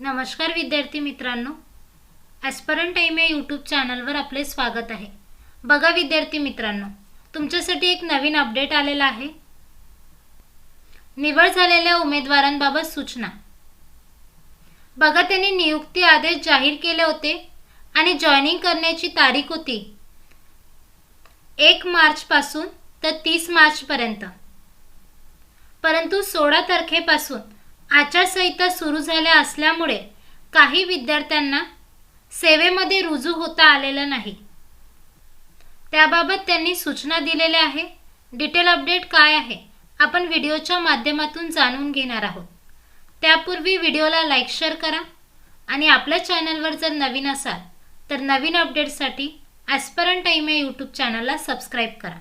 नमस्कार विद्यार्थी मित्रांनो. ॲस्परंट टाईम या यूट्यूब चॅनलवर आपले स्वागत आहे. बघा विद्यार्थी मित्रांनो तुमच्यासाठी एक नवीन अपडेट आलेला आहे. निवड झालेल्या उमेदवारांबाबत सूचना. बघा त्यांनी नियुक्ती आदेश जाहीर केले होते आणि जॉईनिंग करण्याची तारीख होती एक मार्चपासून तर तीस मार्चपर्यंत. परंतु सोळा तारखेपासून आचारसंहिता सुरू झाल्या असल्यामुळे काही विद्यार्थ्यांना सेवेमध्ये रुजू होता आलेलं नाही. त्याबाबत त्यांनी सूचना दिलेल्या आहे. डिटेल अपडेट काय आहे आपण व्हिडिओच्या माध्यमातून जाणून घेणार आहोत. त्यापूर्वी व्हिडिओला लाईक शेअर करा आणि आपल्या चॅनलवर जर नवीन असाल तर नवीन अपडेटसाठी ॲस्परंट टाईम या यूट्यूब चॅनलला सबस्क्राईब करा.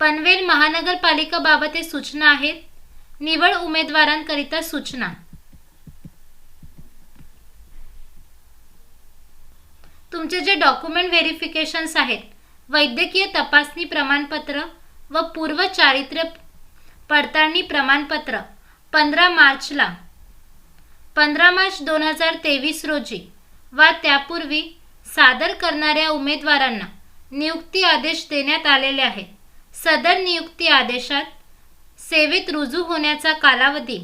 पनवेल महानगरपालिकाबाबत हे सूचना आहेत निवड उमेदवारांकरिता सूचना. तुमचे जे डॉक्युमेंट व्हेरिफिकेशन्स आहेत वैद्यकीय तपासणी प्रमाणपत्र व पूर्व चारित्र्य पडताळणी प्रमाणपत्र पंधरा मार्चला. पंधरा मार्च दोन हजार तेवीस रोजी वा त्यापूर्वी सादर करणाऱ्या उमेदवारांना नियुक्ती आदेश देण्यात आलेले आहेत. सदर नियुक्ती आदेशात सेवेत रुजू होण्याचा कालावधी.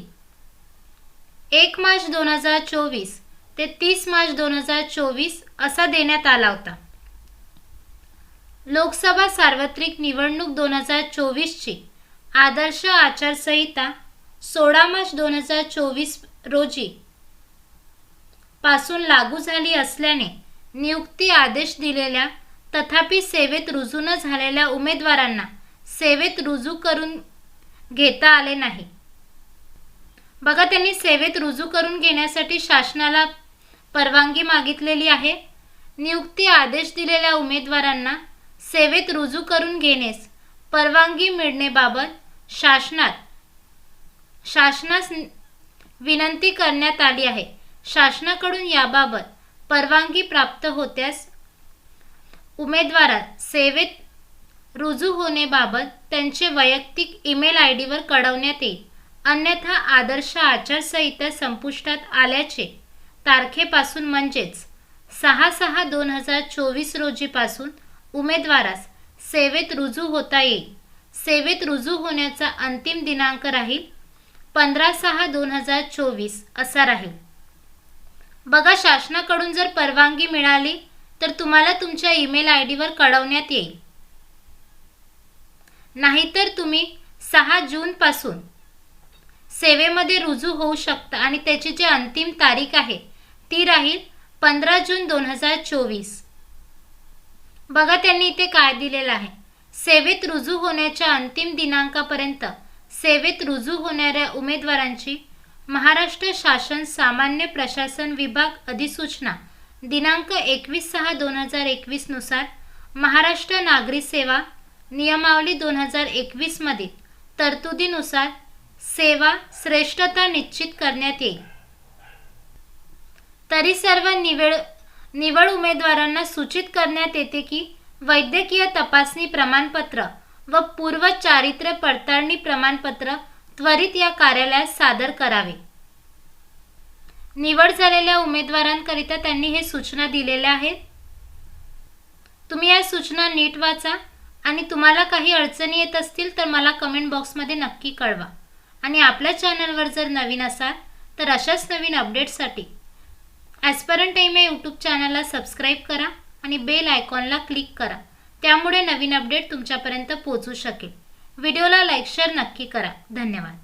एक मार्च दोन हजार चोवीस ते तीस मार्च दोन हजार चोवीस असा देण्यात आला होता. लोकसभा सार्वत्रिक निवडणूक दोन हजार चोवीसची आदर्श आचारसंहिता सोळा मार्च दोन हजार चोवीस रोजी पासून लागू झाली असल्याने नियुक्ती आदेश दिलेल्या तथापि सेवेत रुजू न झालेल्या उमेदवारांना सेवेत रुजू करून घेता आले नाही. बघा त्यांनी सेवेत रुजू करून घेण्यासाठी शासनाला परवानगी मागितलेली आहे. नियुक्ती आदेश दिलेल्या उमेदवारांना सेवेत रुजू करून घेण्यास परवानगी मिळणेबाबत शासनात शासनास विनंती करण्यात आली आहे. शासनाकडून याबाबत परवानगी प्राप्त होत्यास उमेदवारात सेवेत रुजू होण्याबाबत त्यांचे वैयक्तिक ईमेल आय डीवर कळवण्यात येईल. अन्यथा आदर्श आचारसंहिता संपुष्टात आल्याचे तारखेपासून म्हणजेच सहा सहा दोन हजार चोवीस रोजीपासून उमेदवारास सेवेत रुजू होता येईल. सेवेत रुजू होण्याचा अंतिम दिनांक राहील पंधरा सहा दोन हजार चोवीस असा राहील. बघा शासनाकडून जर परवानगी मिळाली तर तुम्हाला तुमच्या ईमेल आय डीवर कळवण्यात येईल. नाहीतर तुम्ही सहा जूनपासून सेवेमध्ये रुजू होऊ शकता आणि त्याची जी अंतिम तारीख आहे ती राहील पंधरा जून दोन हजार चोवीस. बघा त्यांनी इथे काय दिलेलं आहे. सेवेत रुजू होण्याच्या अंतिम दिनांकापर्यंत सेवेत रुजू होणाऱ्या उमेदवारांची महाराष्ट्र शासन सामान्य प्रशासन विभाग अधिसूचना दिनांक एकवीस सहा दोन हजार एकवीसनुसार महाराष्ट्र नागरी सेवा नियमावली दोन हजार एकवीसमधील तरतुदीनुसार सेवा श्रेष्ठता निश्चित करण्यात येईल. तरी सर्व निवड निवड उमेदवारांना सूचित करण्यात येते की वैद्यकीय तपासणी प्रमाणपत्र व पूर्व चारित्र्य पडताळणी प्रमाणपत्र त्वरित या कार्यालयात सादर करावे. निवड झालेल्या उमेदवारांकरिता त्यांनी हे सूचना दिलेल्या आहेत. तुम्ही या सूचना नीट वाचा. आणि तुम्हाला काही अडचणी येत असतील तर मला कमेंट बॉक्समध्ये नक्की कळवा. आणि आपल्या चॅनलवर जर नवीन असाल तर अशाच नवीन अपडेट्ससाठी ॲस्परंट टाईम या यूट्यूब चॅनलला सबस्क्राईब करा आणि बेल आयकॉनला क्लिक करा. त्यामुळे नवीन अपडेट तुमच्यापर्यंत पोहोचू शकेल. व्हिडिओला लाईक शेअर नक्की करा. धन्यवाद.